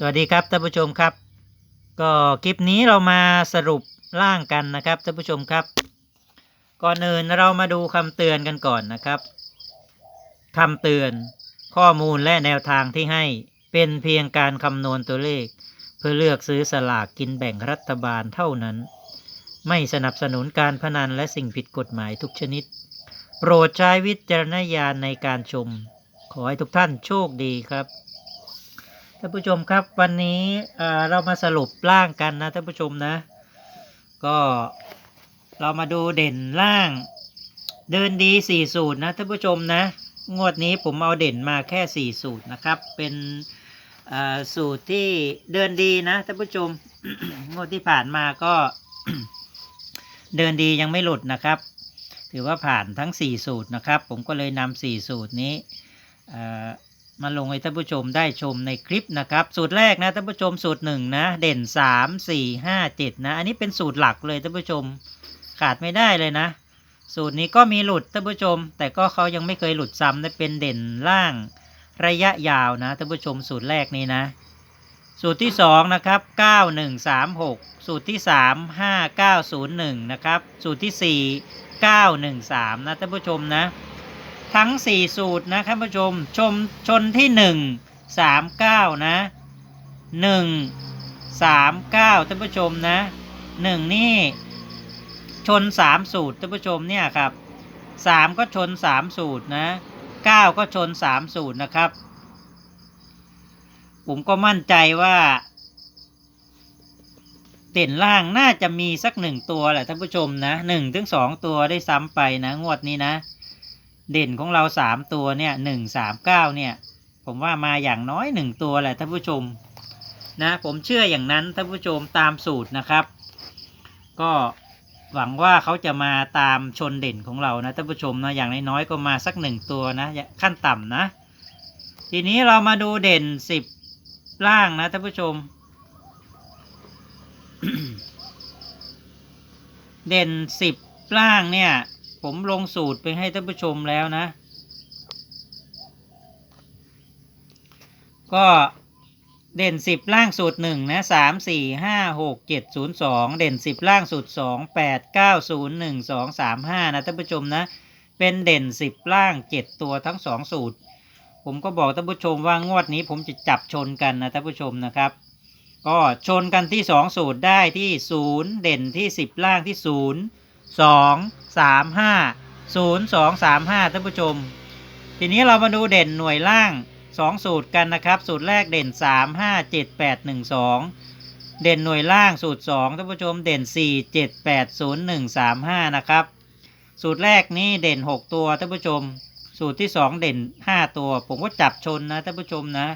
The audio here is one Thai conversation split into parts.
สวัสดีครับท่านผู้ชมครับ ก็คลิปนี้เรามาสรุปร่างกันนะครับท่านผู้ชมครับ ก่อนอื่นเรามาดูคำเตือนกันก่อนนะครับคำเตือนข้อมูลและแนวทางที่ให้เป็นเพียงการคำนวณตัวเลข เพื่อเลือกซื้อสลากกินแบ่งรัฐบาลเท่านั้น ไม่สนับสนุนการพนันและสิ่งผิดกฎหมายทุกชนิด โปรดใช้วิจารณญาณในการชม ขอให้ทุกท่านโชคดีครับ ท่านผู้ชมครับวันนี้เออเรามาสรุปร่างกันนะท่านผู้ชมนะ ก็เรามาดูเด่นล่าง เดินดีสี่สูตรนะท่านผู้ชมนะ งวดนี้ผมเอาเด่นมาแค่สี่สูตรนะครับ เป็นเออสูตรที่เดินดีนะท่านผู้ชมงวดที่ผ่านมาก็เดินดียังไม่หลุดนะครับ ถือว่าผ่านทั้งสี่สูตรนะครับ ผมก็เลยนำสี่สูตรนี้เออ มาลงให้ท่านผู้ชมได้ชมในคลิปนะครับ สูตรแรกนะท่านผู้ชมสูตรหนึ่งนะ เด่นสามสี่ห้าเจ็ดนะ อันนี้เป็นสูตรหลักเลยท่านผู้ชมขาดไม่ได้เลยนะ สูตรนี้ก็มีหลุดท่านผู้ชม แต่ก็เขายังไม่เคยหลุดซ้ำนะเป็นเด่นล่างระยะยาวนะท่านผู้ชมสูตรแรกนี้นะ สูตรที่สองนะครับเก้าหนึ่งสามหกสูตรที่สามห้าเก้าศูนย์หนึ่งนะครับสูตรที่สี่เก้าหนึ่งสามนะท่านผู้ชมนะ ทั้ง 4 สูตรนะท่านผู้ชมชมชนที่ 1 3 9 นะ 1 3 9ท่านผู้ชมนะ 1 นี่ ชน 3 สูตรท่านผู้ชมเนี่ยครับ 3 ก็ชน 3 สูตรนะ 9 ก็ชน 3 สูตรนะครับ ผมก็มั่นใจว่าเด่นล่างน่าจะมีสักหนึ่งตัวแหละท่านผู้ชมนะหนึ่งถึงสองตัวได้ซ้ำไปนะ งวดนี้นะ เด่นของเราสามตัวเนี่ยหนึ่งสามเก้าเนี่ย ผมว่ามาอย่างน้อยหนึ่งตัวแหละท่านผู้ชมนะผมเชื่ออย่างนั้นท่านผู้ชมตามสูตรนะครับ ก็หวังว่าเขาจะมาตามชนเด่นของเรานะท่านผู้ชมนะอย่างน้อยๆก็มาสักหนึ่งตัวนะขั้นต่ำนะ ทีนี้เรามาดูเด่นสิบล่างนะท่านผู้ชม เด่นสิบล่างเนี่ย ผมลงสูตรไปให้ท่านผู้ชมแล้วนะ ก็เด่นสิบล่างสูตรหนึ่งนะสามสี่ห้าหกเจ็ดศูนย์สองเด่นสิบล่างสูตรสองแปดเก้าศูนย์หนึ่งสองสามห้านะท่านผู้ชมนะ เป็นเด่นสิบล่างเจ็ดตัวทั้งสองสูตร ผมก็บอกท่านผู้ชมว่างวดนี้ผมจะจับชนกันนะท่านผู้ชมนะครับ ก็ชนกันที่สองสูตรได้ที่ศูนย์เด่นที่สิบล่างที่ศูนย์ สองสามห้าศูนย์สองสามห้าท่านผู้ชม ทีนี้เรามาดูเด่นหน่วยล่างสองสูตรกันนะครับ สูตรแรกเด่นสามห้าเจ็ดแปดหนึ่งสองเด่นหน่วยล่างสูตรสองท่านผู้ชมเด่นสี่เจ็ดแปดศูนย์หนึ่งสามห้านะครับ สูตรแรกนี้เด่นหกตัวท่านผู้ชม สูตรที่สองเด่นห้าตัว ผมก็จับชนนะท่านผู้ชมนะ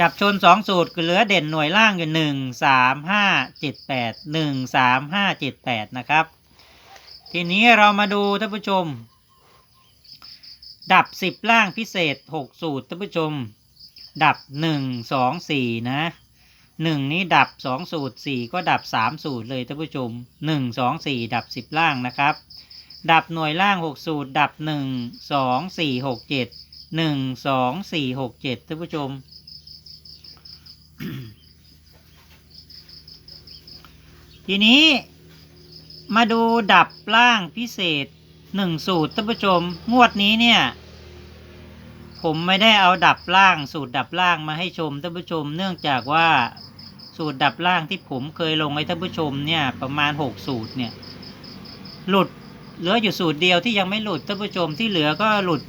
จับชนสองสูตรคือเหลือเด่นหน่วยล่างอยู่หนึ่งสามห้าเจ็ดแปดหนึ่งสามห้าเจ็ดแปดนะครับ ทีนี้เรามาดูท่านผู้ชม ดับสิบล่างพิเศษหกสูตรท่านผู้ชม ดับหนึ่งสองสี่นะหนึ่งนี้ดับสองสูตรสี่ก็ดับสามสูตรเลยท่านผู้ชมหนึ่งสองสี่ดับสิบล่างนะครับ ดับหน่วยล่างหกสูตร ดับหนึ่งสองสี่หกเจ็ดหนึ่งสองสี่หกเจ็ดท่านผู้ชม ทีนี้มาดูดับล่างพิเศษหนึ่งสูตรท่านผู้ชม งวดนี้เนี่ย ผมไม่ได้เอาดับล่างสูตรดับล่างมาให้ชมท่านผู้ชม เนื่องจากว่าสูตรดับล่างที่ผมเคยลงให้ท่านผู้ชมเนี่ยประมาณหกสูตรเนี่ย หลุดเหลืออยู่สูตรเดียวที่ยังไม่หลุดท่านผู้ชมที่เหลือก็หลุด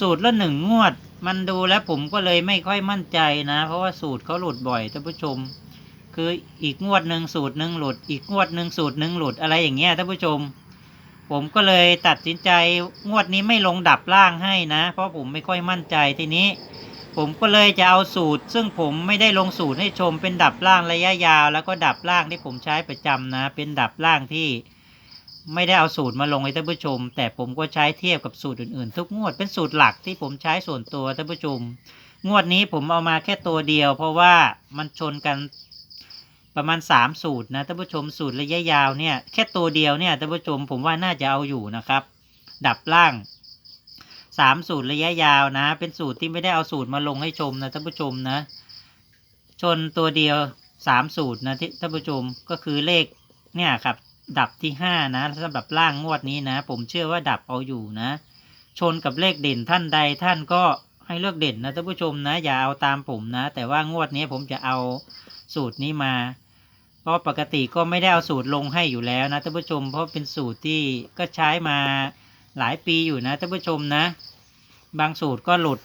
สูตรละหนึ่งงวด มันดูแล้วผมก็เลยไม่ค่อยมั่นใจนะ เพราะว่าสูตรเขาหลุดบ่อยท่านผู้ชม คืออีกงวดหนึ่งสูตรหนึ่งหลุด อีกงวดหนึ่งสูตรหนึ่งหลุดอะไรอย่างเงี้ยท่านผู้ชม ผมก็เลยตัดสินใจงวดนี้ไม่ลงดับล่างให้นะ เพราะผมไม่ค่อยมั่นใจทีนี้ ผมก็เลยจะเอาสูตร ซึ่งผมไม่ได้ลงสูตรให้ชมเป็นดับล่างระยะยาว แล้วก็ดับล่างที่ผมใช้ประจำนะ เป็นดับล่างที่ ไม่ได้เอาสูตรมาลงให้ท่านผู้ชม แต่ผมก็ใช้เทียบกับสูตรอื่นๆ ทุกงวดเป็นสูตรหลักที่ผมใช้ส่วนตัวท่านผู้ชม งวดนี้ผมเอามาแค่ตัวเดียว เพราะว่ามันชนกันประมาณสามสูตรนะท่านผู้ชมสูตรระยะยาวเนี่ยแค่ตัวเดียวเนี่ยท่านผู้ชมผมว่าน่าจะเอาอยู่นะครับ ดับล่างสามสูตรระยะยาวนะ เป็นสูตรที่ไม่ได้เอาสูตรมาลงให้ชมนะท่านผู้ชมนะ ชนตัวเดียวสามสูตรนะท่านผู้ชมก็คือเลขเนี่ยครับ ดับที่ห้านะสำหรับล่างงวดนี้นะ ผมเชื่อว่าดับเอาอยู่นะ ชนกับเลขเด่นท่านใดท่านก็ให้เลือกเด่นนะท่านผู้ชมนะ อย่าเอาตามผมนะ แต่ว่างวดนี้ผมจะเอาสูตรนี้มาเพราะปกติก็ไม่ได้เอาสูตรลงให้อยู่แล้วนะท่านผู้ชม เพราะเป็นสูตรที่ก็ใช้มาหลายปีอยู่นะท่านผู้ชมนะ บางสูตรก็หลุด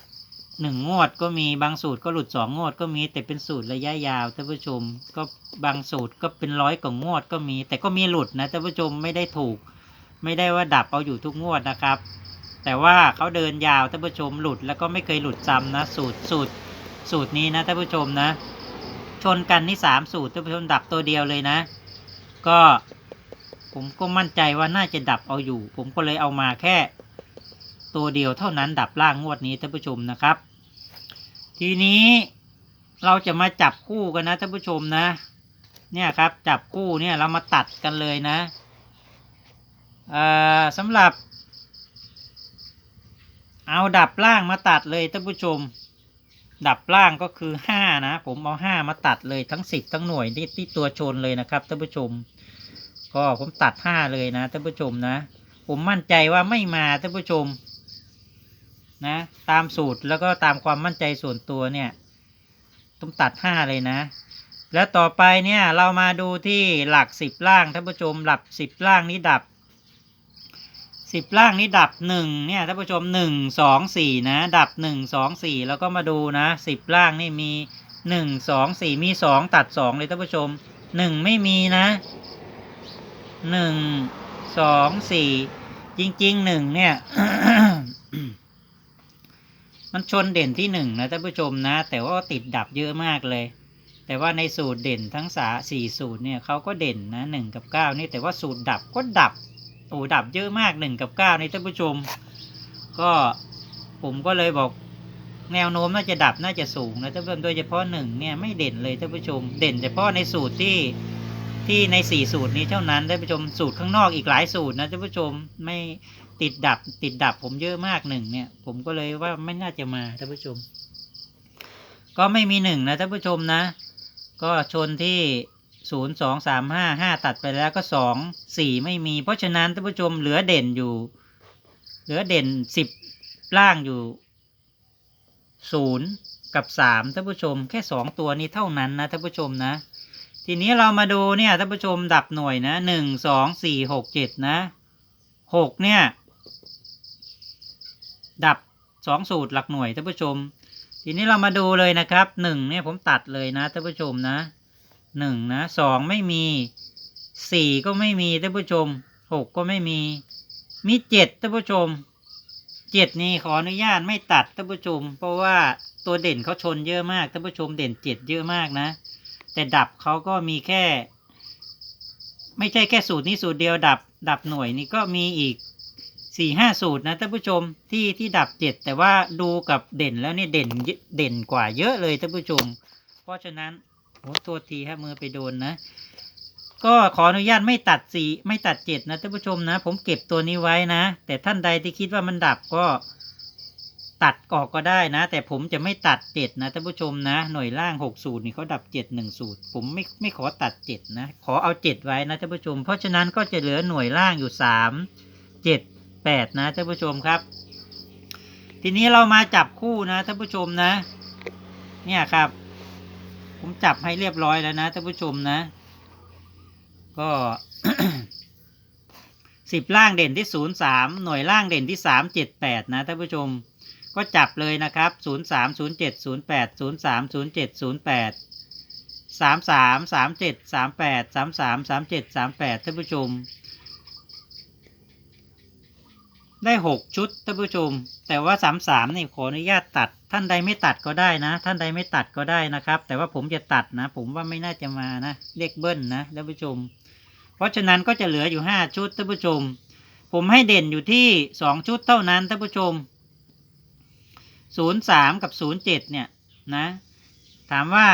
หนึ่งงวดก็มีบางสูตรก็หลุดสองงวดก็มี แต่เป็นสูตรระยะยาวท่านผู้ชม ก็บางสูตรก็เป็นร้อยกว่างวดก็มี แต่ก็มีหลุดนะท่านผู้ชมไม่ได้ถูก ไม่ได้ว่าดับเอาอยู่ทุกงวดนะครับ แต่ว่าเขาเดินยาวท่านผู้ชมหลุดแล้วก็ไม่เคยหลุดซ้ำนะ สูตรสูตรสูตรนี้นะท่านผู้ชมนะ ชนกันนี่สามสูตรท่านผู้ชมดับตัวเดียวเลยนะ ก็ผมก็มั่นใจว่าน่าจะดับเอาอยู่ ผมก็เลยเอามาแค่ ตัวเดียวเท่านั้นดับล่างงวดนี้ท่านผู้ชมนะครับ ทีนี้เราจะมาจับคู่กันนะท่านผู้ชมนะ เนี่ยครับจับคู่เนี่ยเรามาตัดกันเลยนะสำหรับ เอาดับล่างมาตัดเลยท่านผู้ชม ดับล่างก็คือห้านะ ผมเอาห้ามาตัดเลยทั้งสิบทั้งหน่วยที่ที่ตัวชนเลยนะครับท่านผู้ชม ก็ผมตัดห้าเลยนะท่านผู้ชมนะ ผมมั่นใจว่าไม่มาท่านผู้ชม นะ ตามสูตรแล้วก็ตามความมั่นใจส่วนตัวเนี่ยต้องตัดห้าเลยนะ แล้วต่อไปเนี่ยเรามาดูที่หลักสิบล่างท่านผู้ชมหลักสิบล่างนี้ดับสิบล่างนี้ดับหนึ่งเนี่ยท่านผู้ชมหนึ่งสองสี่นะ ดับหนึ่งสองสี่แล้วก็มาดูนะสิบล่างนี่มีหนึ่งสองสี่มีสองตัดสองเลยท่านผู้ชมหนึ่งไม่มีนะหนึ่งสองสี่จริงๆหนึ่งเนี่ย มันชนเด่นที่หนึ่งนะท่านผู้ชมนะ แต่ว่าติดดับเยอะมากเลย แต่ว่าในสูตรเด่นทั้งสาสี่สูตรเนี่ยเขาก็เด่นนะหนึ่งกับเก้านี่แต่ว่าสูตรดับก็ดับโอ้ดับเยอะมากหนึ่งกับเก้านี่ท่านผู้ชม ก็ผมก็เลยบอกแนวโน้มน่าจะดับน่าจะสูงนะท่านผู้ชมโดยเฉพาะหนึ่งเนี่ยไม่เด่นเลยท่านผู้ชม เด่นเฉพาะในสูตรที่ ที่ในสี่สูตรนี้เท่านั้นท่านผู้ชมสูตรข้างนอกอีกหลายสูตรนะท่านผู้ชมไม่ติดดับติดดับผมเยอะมากหนึ่งเนี่ย ผมก็เลยว่าไม่น่าจะมาท่านผู้ชม ก็ไม่มีหนึ่งนะท่านผู้ชมนะ ก็ชนที่ศูนย์สองสามห้าห้าตัดไปแล้วก็สองสี่ไม่มี เพราะฉะนั้นท่านผู้ชมเหลือเด่นอยู่ เหลือเด่นสิบล่างอยู่ศูนย์กับสามท่านผู้ชม แค่สองตัวนี้เท่านั้นนะท่านผู้ชมนะ ทีนี้เรามาดูเนี่ยท่านผู้ชมดับหน่วยนะหนึ่งสองสี่หกเจ็ดนะหกเนี่ย ดับสองสูตรหลักหน่วยท่านผู้ชม ทีนี้เรามาดูเลยนะครับหนึ่งเนี่ยผมตัดเลยนะท่านผู้ชมนะหนึ่งนะสองไม่มีสี่ก็ไม่มีท่านผู้ชมหกก็ไม่มี มีเจ็ดท่านผู้ชมเจ็ดนี่ขออนุญาตไม่ตัดท่านผู้ชม เพราะว่าตัวเด่นเขาชนเยอะมากท่านผู้ชมเด่นเจ็ดเยอะมากนะ แต่ดับเขาก็มีแค่ ไม่ใช่แค่สูตรนี้สูตรเดียวดับ ดับหน่วยนี่ก็มีอีกสี่ห้าสูตรนะท่านผู้ชมที่ที่ดับเจ็ดแต่ว่าดูกับเด่นแล้วเนี่ยเด่นเยเด่นกว่าเยอะเลยท่านผู้ชม เพราะฉะนั้นโอ้ตัวทีฮะมือไปโดนนะ ก็ขออนุญาตไม่ตัดสีไม่ตัดเจ็ดนะท่านผู้ชมนะ ผมเก็บตัวนี้ไว้นะ แต่ท่านใดที่คิดว่ามันดับก็ ตัดออกก็ได้นะ แต่ผมจะไม่ตัดเจ็ดนะท่านผู้ชมนะหน่วยล่างหกสูตรนี่เขาดับเจ็ดหนึ่งสูตร ผมไม่ไม่ขอตัดเจ็ดนะ ขอเอาเจ็ดไว้นะท่านผู้ชม เพราะฉะนั้นก็จะเหลือหน่วยล่างอยู่สามเจ็ดแปดนะท่านผู้ชมครับ ทีนี้เรามาจับคู่นะท่านผู้ชมนะ เนี่ยครับ ผมจับให้เรียบร้อยแล้วนะท่านผู้ชมนะ ก็สิบล่างเด่นที่ศูนย์สามหน่วยล่างเด่นที่สามเจ็ดแปดนะท่านผู้ชม ก็จับเลยนะครับศูนย์สามศูนย์เจ็ดศูนย์แปดศูนย์สามศูนย์เจ็ดศูนย์แปดสามสามสามเจ็ดสามแปดสามสามสามเจ็ดสามแปดท่านผู้ชม ได้หกชุดท่านผู้ชม แต่ว่าสามสามนี่ขออนุญาตตัด ท่านใดไม่ตัดก็ได้นะ ท่านใดไม่ตัดก็ได้นะครับ แต่ว่าผมจะตัดนะ ผมว่าไม่น่าจะมานะเลขเบิ้ลนะท่านผู้ชม เพราะฉะนั้นก็จะเหลืออยู่ห้าชุดท่านผู้ชม ผมให้เด่นอยู่ที่สองชุดเท่านั้นท่านผู้ชม ศูนย์สามกับศูนย์เจ็ดเนี่ยนะ ถามว่า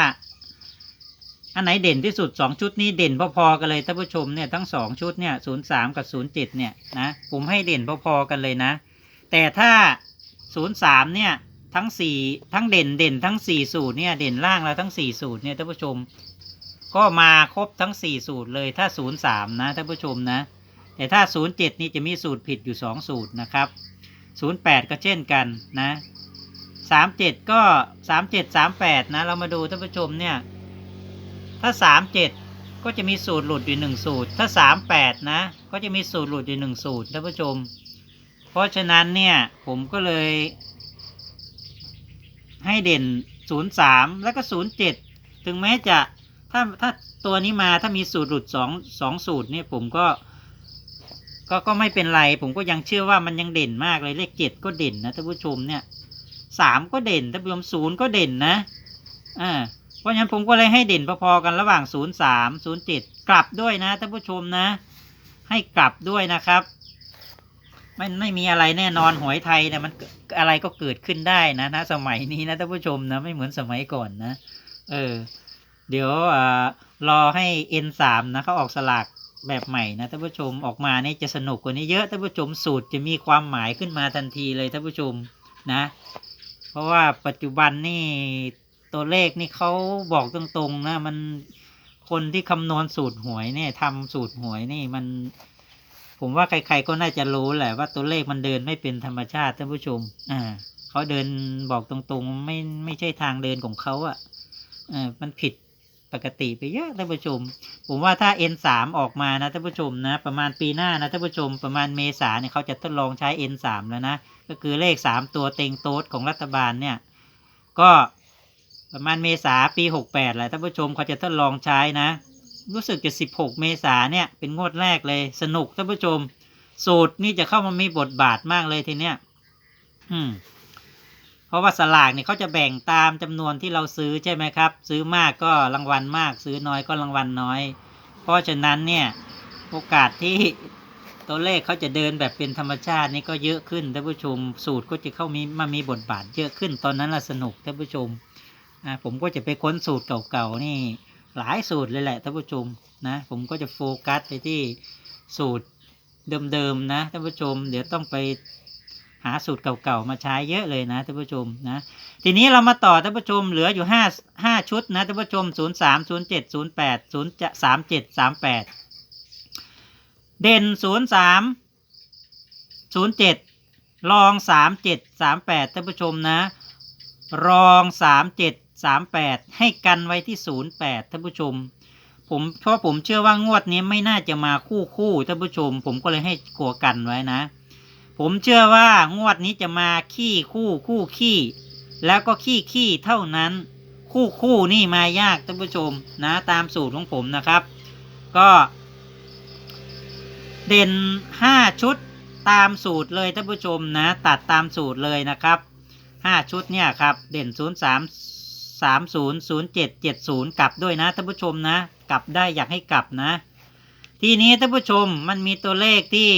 อันไหนเด่นที่สุดสองชุดนี้เด่นพอๆกันเลยท่านผู้ชมเนี่ยทั้งสองชุดเนี่ยศูนย์สามกับศูนย์เจ็ดเนี่ยนะผมให้เด่นพอๆกันเลยนะ แต่ถ้าศูนย์สามเนี่ยทั้งสี่ทั้งเด่นเด่นทั้งสี่สูตรเนี่ยเด่นล่างแล้วทั้งสี่สูตรเนี่ยท่านผู้ชม ก็มาครบทั้งสี่สูตรเลยถ้าศูนย์สามนะท่านผู้ชมนะ แต่ถ้าศูนย์เจ็ดนี่จะมีสูตรผิดอยู่สองสูตรนะครับศูนย์แปดก็เช่นกันนะ สามเจ็ดก็สามเจ็ดสามแปดนะ เรามาดูท่านผู้ชมเนี่ย ถ้าสามเจ็ดก็จะมีสูตรหลุดอยู่หนึ่งสูตร ถ้าสามแปดนะ ก็จะมีสูตรหลุดอยู่หนึ่งสูตรท่านผู้ชม เพราะฉะนั้นเนี่ยผมก็เลย ให้เด่นศูนย์สามแล้วก็ศูนย์เจ็ดถึงแม้จะถ้าถ้าตัวนี้มาถ้ามีสูตรหลุดสองสองสูตรเนี่ยผมก็ก็ก็ไม่เป็นไร ผมก็ยังเชื่อว่ามันยังเด่นมากเลยเลขเจ็ดก็เด่นนะท่านผู้ชมเนี่ย สามก็เด่นท่านผู้ชมศูนย์ก็เด่นนะอ่าเพราะฉะนั้นผมก็เลยให้เด่นพอๆกันระหว่างศูนย์สามศูนย์เจ็ดกลับด้วยนะท่านผู้ชมนะ ให้กลับด้วยนะครับไม่ไม่มีอะไรแน่นอนหวยไทยเนี่ยมันอะไรก็เกิดขึ้นได้นะนะสมัยนี้นะท่านผู้ชมนะไม่เหมือนสมัยก่อนนะเออ เดี๋ยวอ่ารอให้ N3 นะเขาออกสลากแบบใหม่นะท่านผู้ชมออกมาเนี่ยจะสนุกกว่านี้เยอะท่านผู้ชมสูตรจะมีความหมายขึ้นมาทันทีเลยท่านผู้ชมนะ เพราะว่าปัจจุบันนี่ตัวเลขนี่เขาบอกตรงๆนะมันคนที่คำนวณสูตรหวยเนี่ยทำสูตรหวยนี่มัน ผมว่าใครๆก็น่าจะรู้แหละว่าตัวเลขมันเดินไม่เป็นธรรมชาติท่านผู้ชม อ่าเขาเดินบอกตรงๆ ไม่ไม่ใช่ทางเดินของเขาอะ่ะอ่ามันผิด ปกติไปเยอะท่านผู้ชม ผมว่าถ้า N3 ออกมานะท่านผู้ชมนะ ประมาณปีหน้านะท่านผู้ชม ประมาณเมษาเนี่ยเขาจะทดลองใช้ N3 แล้วนะ ก็คือเลขสามตัวเต็งโต๊ดของรัฐบาลเนี่ย ก็ประมาณเมษาปีหกแปดแหละท่านผู้ชมเขาจะทดลองใช้นะ รู้สึกจะสิบหกเมษาเนี่ยเป็นงวดแรกเลยสนุกท่านผู้ชม สูตรนี่จะเข้ามามีบทบาทมากเลยทีเนี้ยอืม ราะว่าสลากเนี่ยเขาจะแบ่งตามจำนวนที่เราซื้อใช่ไหมครับ ซื้อมากก็รางวัลมาก ซื้อน้อยก็รางวัลน้อย เพราะฉะนั้นเนี่ยโอกาสที่ตัวเลขเขาจะเดินแบบเป็นธรรมชาตินี่ก็เยอะขึ้นท่านผู้ชม สูตรก็จะเข้ามีมามีบทบาทเยอะขึ้นตอนนั้นละสนุกท่านผู้ชมผมก็จะไปค้นสูตรเก่าๆนี่หลายสูตรเลยแหละท่านผู้ชมนะผมก็จะโฟกัสไปที่สูตรเดิมๆนะท่านผู้ชม เดี๋ยวต้องไป หาสูตรเก่าๆมาใช้เยอะเลยนะท่านผู้ชมนะทีนี้เรามาต่อท่านผู้ชมเหลืออยู่ห้าห้าชุดนะท่านผู้ชมศูนย์สามศูนย์เจ็ดศูนย์แปดศูนย์สามเจ็ดสามแปดเด่นศูนย์สามศูนย์เจ็ดรองสามเจ็ดสามแปดท่านผู้ชมนะ รองสามเจ็ดสามแปดให้กันไว้ที่ศูนย์แปดท่านผู้ชม ผมเพราะผมเชื่อว่างวดนี้ไม่น่าจะมาคู่คู่ท่านผู้ชม ผมก็เลยให้กลัวกันไว้นะ ผมเชื่อว่างวดนี้จะมาขี้คู่คู่ขี้ แล้วก็ขี้ขี้เท่านั้น คู่คู่นี่มายากท่านผู้ชมนะตามสูตรของผมนะครับ ก็ เด่นห้าชุดตามสูตรเลยท่านผู้ชมนะ ตัดตามสูตรเลยนะครับห้าชุดเนี่ยครับ เด่นศูนย์สามสามศูนย์ศูนย์เจ็ดเจ็ดศูนย์กลับด้วยนะท่านผู้ชมนะ กลับได้อยากให้กลับนะ ทีนี้ท่านผู้ชมมันมีตัวเลขที่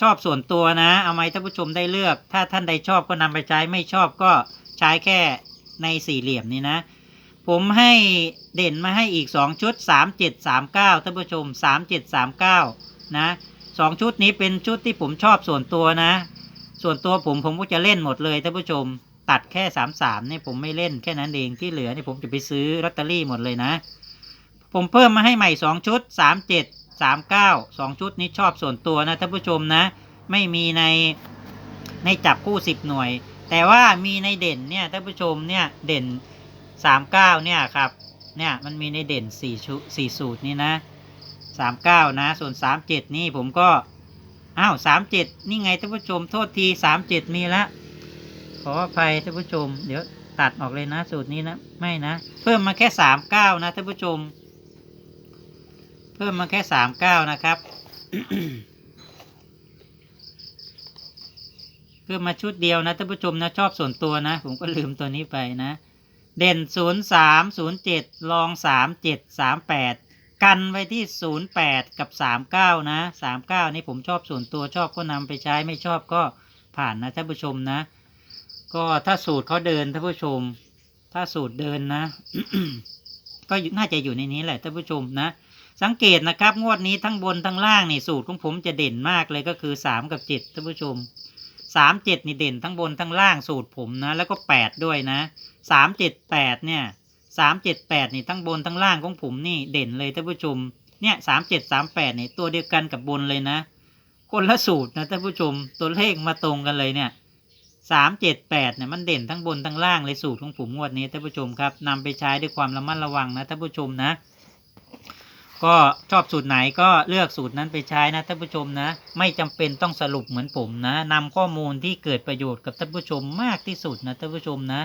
ชอบส่วนตัวนะ เอาไหมท่านผู้ชมได้เลือก ถ้าท่านใดชอบก็นำไปใช้ไม่ชอบก็ใช้แค่ในสี่เหลี่ยมนี้นะ ผมให้เด่นมาให้อีกสองชุดสามเจ็ดสามเก้าท่านผู้ชมสามเจ็ดสามเก้านะสองชุดนี้เป็นชุดที่ผมชอบส่วนตัวนะ ส่วนตัวผมผมก็จะเล่นหมดเลยท่านผู้ชม ตัดแค่สามสามเนี่ยผมไม่เล่นแค่นั้นเองที่เหลือเนี่ยผมจะไปซื้อลอตเตอรี่หมดเลยนะ ผมเพิ่มมาให้ใหม่สองชุดสามเจ็ดสามเก้าสองชุดนี้ชอบส่วนตัวนะท่านผู้ชมนะ ไม่มีในในจับคู่สิบหน่วย แต่ว่ามีในเด่นเนี่ยท่านผู้ชมเนี่ยเด่นสามเก้าเนี่ยครับเนี่ยมันมีในเด่นสี่ชุสี่สูตรนี่นะสามเก้านะ ส่วนสามเจ็ดนี่ผมก็อ้าวสามเจ็ดนี่ไงท่านผู้ชมโทษทีสามเจ็ดมีละขออภัยท่านผู้ชม เดี๋ยวตัดออกเลยนะสูตรนี้นะ ไม่นะ เพิ่มมาแค่สามเก้านะท่านผู้ชม เพิ่มมาแค่สามเก้านะครับ เพิ่มมาชุดเดียวนะท่านผู้ชมนะชอบส่วนตัวนะ ผมก็ลืมตัวนี้ไปนะ เด่นศูนย์สามศูนย์เจ็ดลองสามเจ็ดสามแปดกันไว้ที่ศูนย์แปดกับสามเก้านะสามเก้านี่ผมชอบส่วนตัวชอบก็นำไปใช้ไม่ชอบก็ผ่านนะท่านผู้ชมนะ ก็ถ้าสูตรเขาเดินท่านผู้ชม ถ้าสูตรเดินนะ ก็น่าจะอยู่ในนี้แหละท่านผู้ชมนะ สังเกตนะครับ งวดนี้ทั้งบนทั้งล่างนี่สูตรของผมจะเด่นมากเลยก็คือสามกับเจ็ดท่านผู้ชมสามเจ็ดนี่เด่นทั้งบนทั้งล่างสูตรผมนะ แล้วก็แปดด้วยนะสามเจ็ดแปดเนี่ยสามเจ็ดแปดนี่ทั้งบนทั้งล่างของผมนี่เด่นเลยท่านผู้ชมเนี่ยสามเจ็ดสามแปดนี่ตัวเดียวกันกับบนเลยนะ คนละสูตรนะท่านผู้ชมตัวเลขมาตรงกันเลยเนี่ยสามเจ็ดแปดเนี่ยมันเด่นทั้งบนทั้งล่างเลยสูตรของผมงวดนี้ท่านผู้ชมครับนำไปใช้ด้วยความระมัดระวังนะท่านผู้ชมนะ ก็ชอบสูตรไหนก็เลือกสูตรนั้นไปใช้นะท่านผู้ชมนะ ไม่จำเป็นต้องสรุปเหมือนผมนะนำข้อมูลที่เกิดประโยชน์กับท่านผู้ชมมากที่สุดนะท่านผู้ชมนะ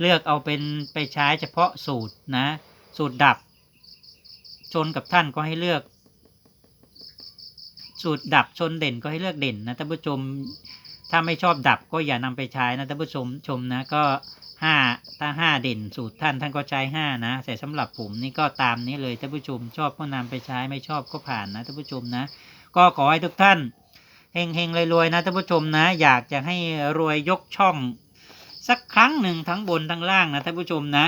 เลือกเอาเป็นไปใช้เฉพาะสูตรนะ สูตรดับ ชนกับท่านก็ให้เลือก สูตรดับชนเด่นก็ให้เลือกเด่นนะท่านผู้ชม ถ้าไม่ชอบดับก็อย่านำไปใช้นะท่านผู้ชมชมนะก็ ห้าถ้าห้าเด่นสูตรท่านท่านก็ใช้ห้านะ แต่สำหรับผมนี่ก็ตามนี้เลยท่านผู้ชมชอบก็นำไปใช้ไม่ชอบก็ผ่านนะท่านผู้ชมนะ ก็ขอให้ทุกท่านเฮงเฮงรวยๆนะท่านผู้ชมนะ อยากจะให้รวยยกช่องสักครั้งหนึ่งทั้งบนทั้งล่างนะท่านผู้ชมนะ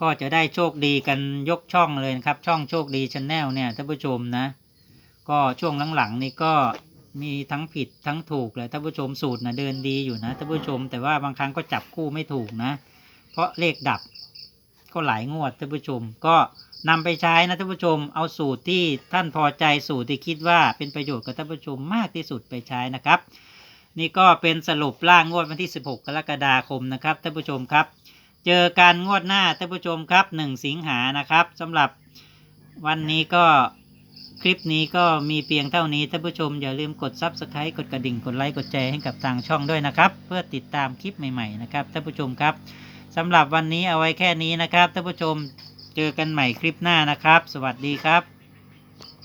ก็จะได้โชคดีกันยกช่องเลยนะครับ ช่องโชคดีชาแนลเนี่ยท่านผู้ชมนะ ก็ช่วงหลังๆนี่ก็ มีทั้งผิดทั้งถูกเลยท่านผู้ชมสูตรนะเดินดีอยู่นะท่านผู้ชม แต่ว่าบางครั้งก็จับคู่ไม่ถูกนะ เพราะเลขดับก็หลายงวดท่านผู้ชม ก็นำไปใช้นะท่านผู้ชม เอาสูตรที่ท่านพอใจสูตรที่คิดว่าเป็นประโยชน์กับท่านผู้ชมมากที่สุดไปใช้นะครับ นี่ก็เป็นสรุปล่างงวดวันที่ 16 กรกฎาคมนะครับท่านผู้ชมครับ เจอกันงวดหน้าท่านผู้ชมครับ 1 สิงหานะครับสำหรับวันนี้ก็ คลิปนี้ก็มีเพียงเท่านี้ท่านผู้ชมอย่าลืมกด Subscribe กดกระดิ่งกดไลค์กดแชร์ให้กับทางช่องด้วยนะครับ เพื่อติดตามคลิปใหม่ๆนะครับท่านผู้ชมครับสำหรับวันนี้เอาไว้แค่นี้นะครับท่านผู้ชมเจอกันใหม่คลิปหน้านะครับ สวัสดีครับ